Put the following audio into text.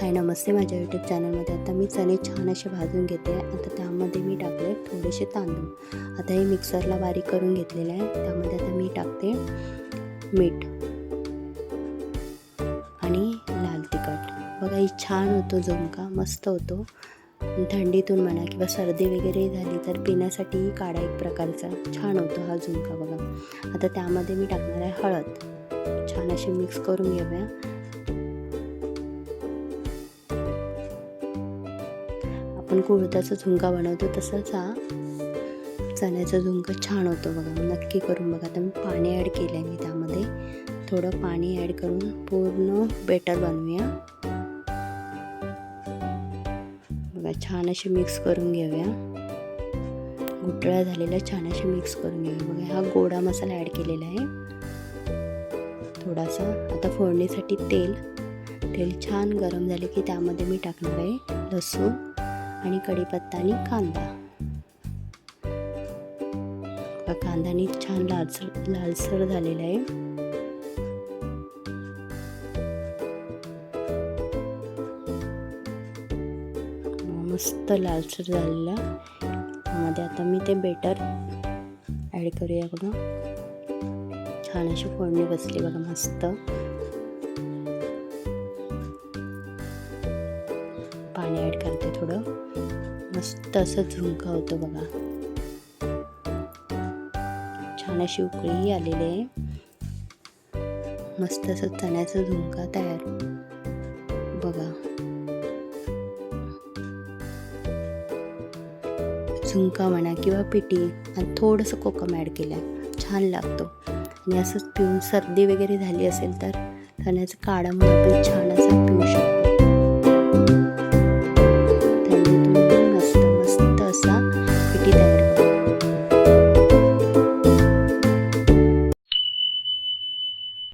हाय नमस्ते माझ्या यूट्यूब चॅनलमध्ये आता मी चणे छान असे भाजून घेते. आता त्यामध्ये मी टाकले थोडेसे तांदूळ. आता हे मिक्सरला बारीक करून घेतलेलं आहे. त्यामध्ये आता मी टाकते मीठ आणि लाल तिखट. बघा ही छान होतो झुणका. मस्त होतो. थंडीतून म्हणा किंवा सर्दी वगैरे झाली तर पिण्यासाठीही काढा एक प्रकारचा. छान होतो हा झुणका बघा. आता त्यामध्ये मी टाकणार आहे हळद. छान अशी मिक्स करून घेऊया. आपण कुळथाचा झुणका बनवतो तसंच हा चण्याचा झुणका छान होतो बघा. नक्की करून बघा. तर मी पाणी ॲड केलं आहे मी त्यामध्ये. थोडं पाणी ॲड करून पूर्ण बेटर बनवूया. बघा छान असे मिक्स करून घेऊया. घुटळा झालेला छान असे मिक्स करून घेऊया. बघा हा गोडा मसाला ॲड केलेला आहे. थोडासा. आता फोडणीसाठी तेल. तेल छान गरम झाले की त्यामध्ये मी टाकणार आहे लसूण. आणि कढीपत्ता आणि कांदा. बघा, कांदानी छान लालसर लालसर झालेला आहे. मस्त लालसर झालेला. त्यामध्ये आता मी ते बेटर ॲड करूया बघा. छान अशी फोडणी बसली बघा मस्त. पाणी ॲड करते थोडं. मस्त असं झुणका होतो बघा. छान अशी उकळी आलेली आहे. मस्त असं चण्याचं झुणका तयार. बघा. झुणका म्हणा किंवा पिठी आणि थोडंसं कोकम ॲड केलं. छान लागतो. आणि असंच पिऊन सर्दी वगैरे झाली असेल तर चण्याचं काढा म्हणून आपण छान असं पिऊ शकतो.